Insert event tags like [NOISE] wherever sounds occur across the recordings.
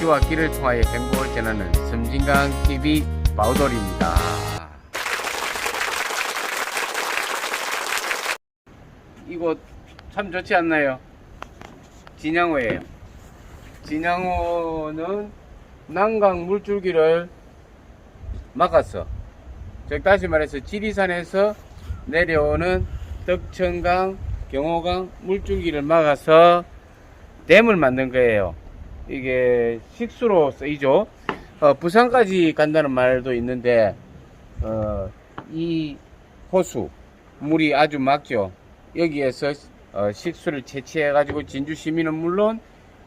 희와 길을 통하여 행복을 전하는 섬진강 TV 바우돌입니다. 이곳 참 좋지 않나요? 진양호예요. 진양호는 난강 물줄기를 막았어. 즉 다시 말해서 지리산에서 내려오는 덕천강, 경호강 물줄기를 막아서 댐을 만든 거예요. 이게 식수로 쓰이죠. 어, 부산까지 간다는 말도 있는데 어, 이 호수 물이 아주 맑죠. 여기에서 어, 식수를 채취해 가지고 진주 시민은 물론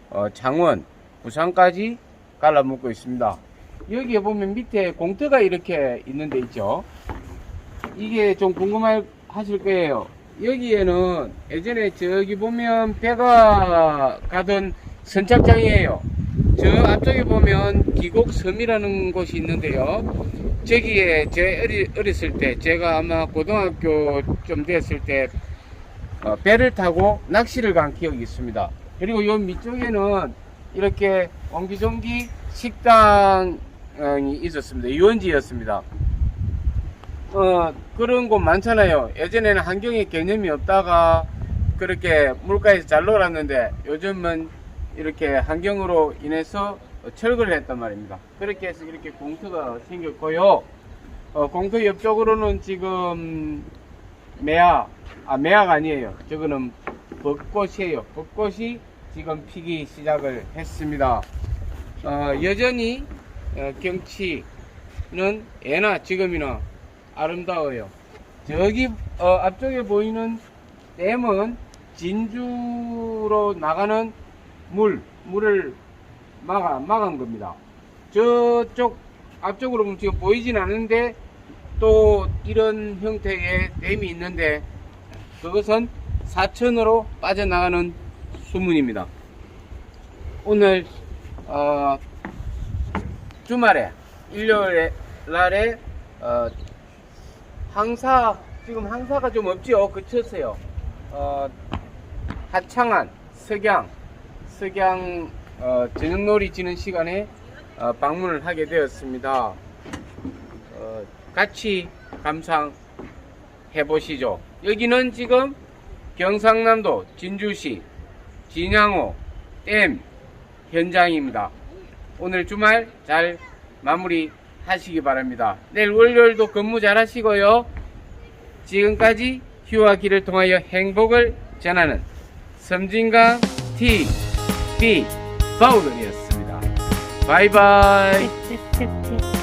어, 장원, 부산까지 갈라먹고 있습니다. 여기에 보면 밑에 공터가 이렇게 있는 데 있죠. 이게 좀 궁금하실 거예요. 여기에는 예전에 저기 보면 배가 가던 선착장이에요. 저 앞쪽에 보면 기곡섬이라는 곳이 있는데요. 저기에 제 어리, 어렸을 때 제가 아마 고등학교 좀 됐을 때 어, 배를 타고 낚시를 간 기억이 있습니다. 그리고 요 밑쪽에는 이렇게 옹기종기 식당이 있었습니다. 유원지였습니다. 어, 그런 곳 많잖아요. 예전에는 환경의 개념이 없다가 그렇게 물가에서 잘 놀았는데 요즘은 이렇게 환경으로 인해서 철거를 했단 말입니다. 그렇게 해서 이렇게 공터가 생겼고요. 어, 공터 옆쪽으로는 지금 매화, 아, 매화가 아니에요. 저거는 벚꽃이에요. 벚꽃이 지금 피기 시작을 했습니다. 어, 여전히 어, 경치는 예나 지금이나 아름다워요. 저기 어, 앞쪽에 보이는 댐은 진주로 나가는 물, 물을 막아, 막은 겁니다. 저쪽 앞쪽으로 보면 지금 보이진 않는데 또 이런 형태의 댐이 있는데 그것은 사천으로 빠져나가는 수문입니다. 오늘 어, 주말에 일요일 날에 어, 항사 지금 항사가 좀 없지요. 그쳤어요. 어, 하창안 석양 석양 어, 저녁놀이 지는 시간에 어, 방문을 하게 되었습니다. 어, 같이 감상해 보시죠. 여기는 지금 경상남도 진주시 진양호 댐 현장입니다. 오늘 주말 잘 마무리 하시기 바랍니다. 내일 월요일도 근무 잘 하시고요. 지금까지 휴와 길을 통하여 행복을 전하는 섬진강 TV 바우건이었습니다. 바이바이. [LAUGHS]